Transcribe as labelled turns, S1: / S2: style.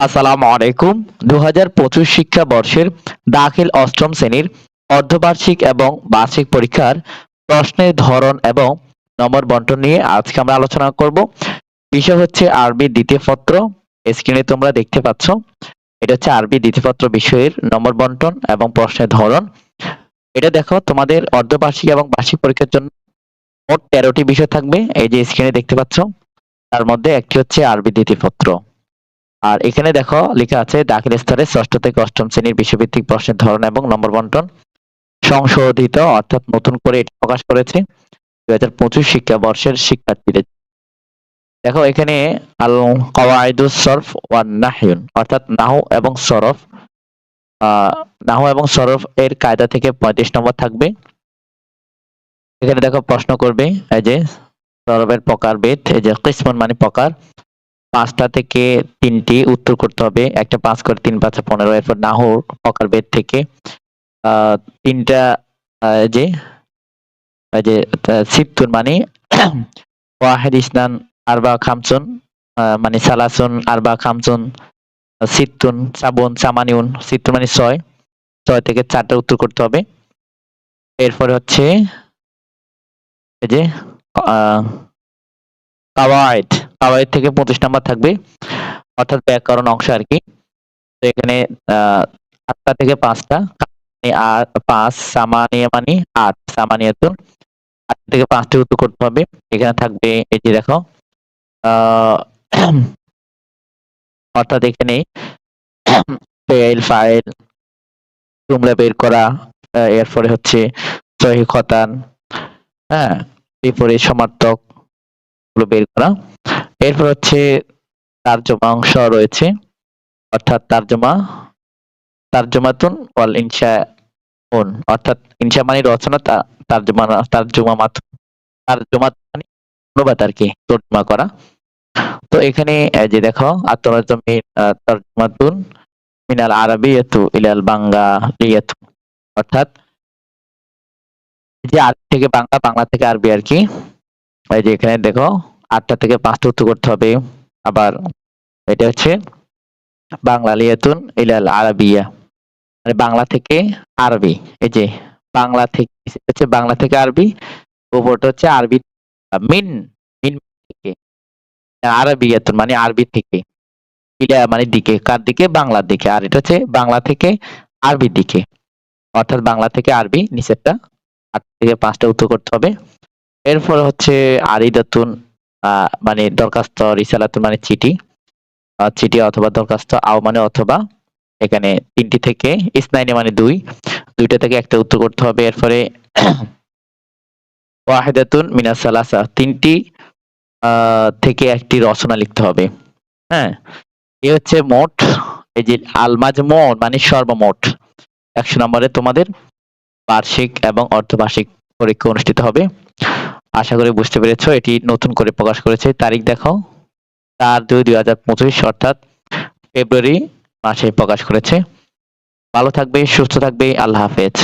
S1: আসসালামু আলাইকুম। দু পঁচিশ শিক্ষাবর্ষের দাখিল অষ্টম শ্রেণির অর্ধবার্ষিক এবং বার্ষিক পরীক্ষার প্রশ্নের ধরন এবং নম্বর বন্টন নিয়ে আজকে আমরা আলোচনা করব। বিষয় হচ্ছে আরবি দ্বিতীয় পত্র। স্ক্রিনে তোমরা দেখতে পাচ্ছ, এটা হচ্ছে আরবি দ্বিতীয় বিষয়ের নম্বর বন্টন এবং প্রশ্নের ধরন। এটা দেখো, তোমাদের অর্ধবার্ষিক এবং বার্ষিক পরীক্ষার জন্য মোট তেরোটি বিষয় থাকবে। এই যে স্ক্রিনে দেখতে পাচ্ছ, তার মধ্যে একটি হচ্ছে আরবি দ্বিতীয় আর এখানে দেখো লেখা আছে, দাখিল স্তরে ষষ্ঠ থেকে অষ্টম শ্রেণির বিষয়ভিত্তিক প্রশ্নের ধরন এবং নম্বর বন্টন সংশোধিত, অর্থাৎ নতুন করে এটি প্রকাশ করেছে দুই হাজার পঁচিশ শিক্ষাবর্ষের শিক্ষার্থীদের। দেখো এখানে আল কওয়াইদুস সরফ ওয়ান নাহিউন, অর্থাৎ নাহু এবং সরফ নাহু এবং সরফ এর কায়দা থেকে পঁয়ত্রিশ নম্বর থাকবে। এখানে দেখো প্রশ্ন করবে, এই যে সরফের প্রকারভেদ এই যে কিসমন মানে প্রকার পাঁচটা থেকে তিনটি উত্তর করতে হবে। একটা পাঁচ করে তিন পাঁচে পনেরো এরপর নাহর প্রকার বেদ থেকে তিনটা যে যে আহ, সিত্তুন মানে ওয়াহেদ ইসনান আরবা খামসুন মানে সালাসুন আরবা খামসুন সিত্তুন সাবুন সামানিউন সিত্তুন মানে ছয় ছয় থেকে চারটা উত্তর করতে হবে। এরপরে হচ্ছে এই যে আহ কাওয়াইদ কাওয়াইদ থেকে পঁচিশ নাম্বার থাকবে। অর্থাৎ ব্যাকরণ অংশ আর কি। তো এখানে আটটা থেকে পাঁচটা আর পাঁচ সামানিয়া মানে আট সামানিয়াতুন আট থেকে পাঁচটি উত্তর করতে হবে। এখানে থাকবে, এই যে দেখো অর্থাৎ এখানে ফেল ফাইল তোমরা বের করা এরপরে হচ্ছে সহি খতান হ্যাঁ বিপরীত সমার্থক গুলো বের করা। এরপর হচ্ছে তার্জমা অংশ রয়েছে। অর্থাৎ তার্জমা, তার্জমাতুন ওয়াল ইনশা উন। অর্থাৎ ইনশা মানে রচনা তার্জমা তার্জমা মাত তার্জমা মানে অনুবাদ আর কি, তর্জমা করা। তো এখানে যে দেখো, আত্মরাজমি তর্জমাতুন মিনাল আরবিয়াতু ইলাল বাঙ্গালিয়াতু। অর্থাৎ যে আরবি থেকে বাংলা বাংলা থেকে আরবি আর কি। এই যে এখানে দেখো, আটটা থেকে পাঁচটা উত্তর করতে হবে। আবার এটা হচ্ছে বাংলা লিয়াতুন ইলাল আরবিয়া। মানে বাংলা থেকে আরবি, এই যে বাংলা থেকে হচ্ছে বাংলা থেকে আরবি, উপরটা হচ্ছে আরবি, মিন মিন থেকে, আরবিয়াতুন মানে আরবি থেকে। ইলা মানে দিকে, কার দিকে? বাংলার দিকে। আর এটা হচ্ছে বাংলা থেকে আরবির দিকে। অর্থাৎ বাংলা থেকে আরবি নিচেরটা আট থেকে পাঁচটা উত্তর করতে হবে। এরপর হচ্ছে আরিদাতুন মানে দরখাস্ত রিসালাতুন মানে চিঠি চিঠি অথবা দরখাস্ত, আও মানে অথবা, এখানে তিনটি থেকে, ইসনাইনে মানে দুই, দুইটা থেকে একটা উত্তর করতে হবে, এরপরে ওয়াহিদাতুন মিনাস সালাসা, তিনটি থেকে একটি রচনা লিখতে হবে হ্যাঁ? এ হচ্ছে মোট, এই যে আলমাজ মোট মানে সর্বমোট, একশো নম্বরে তোমাদের বার্ষিক এবং অর্ধবার্ষিক পরীক্ষা অনুষ্ঠিত হবে। আশা করি বুঝতে পেরেছ, এটি নতুন করে প্রকাশ করেছে। তারিখ দেখো, চার দুই দুই হাজার পঁচিশ, অর্থাৎ ফেব্রুয়ারি মাসে প্রকাশ করেছে। ভালো থাকবে, সুস্থ থাকবে, আল্লাহ হাফেজ।